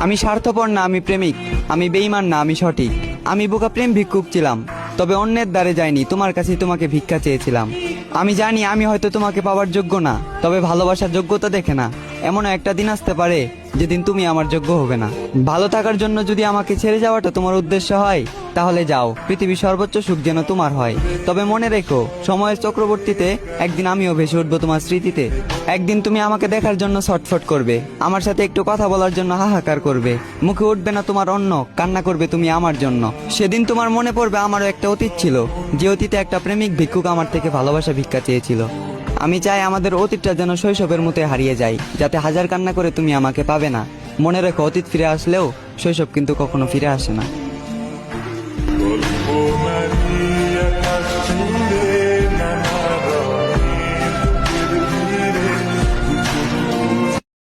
আমি স্বার্থপর না, আমি প্রেমিক। আমি বেইমান না, আমি সঠিক। আমি বোকা প্রেম ভিক্ষুক ছিলাম। তবে অন্যের দ্বারে যাইনি, তোমার কাছে তোমাকে ভিক্ষা চেয়েছিলাম। আমি জানি আমি হয়তো তোমাকে পাওয়ার যোগ্য না, তবে ভালোবাসার যোগ্যতা দেখে না। এমনও একটা দিন আসতে পারে, যেদিন তুমি আমার যোগ্য হবে না। ভালো থাকার জন্য যদি আমাকে ছেড়ে যাওয়াটা তোমার উদ্দেশ্য হয় তাহলে যাও পৃথিবীর সর্বোচ্চ সুখ যেন তোমার হয়। তবে মনে রেখো, সময়ের চক্রবর্তীতে একদিন আমিও ভেসে উঠবো তোমার স্মৃতিতে। একদিন তুমি আমাকে দেখার জন্য ছটফট করবে, আমার সাথে একটু কথা বলার জন্য হাহাকার করবে। মুখে উঠবে না তোমার অন্য কান্না করবে তুমি আমার জন্য। সেদিন তোমার মনে পড়বে আমারও একটা অতীত ছিল, যে অতীতে একটা প্রেমিক ভিক্ষুক আমার থেকে ভালোবাসা ভিক্ষা চেয়েছিল। আমি চাই আমাদের অতীতটা যেন শৈশবের মতো হারিয়ে যায়, যাতে হাজার কান্না করে তুমি আমাকে পাবে না। মনে রেখো, অতীত ফিরে আসলেও শৈশব কিন্তু কখনো ফিরে আসে না। Oh.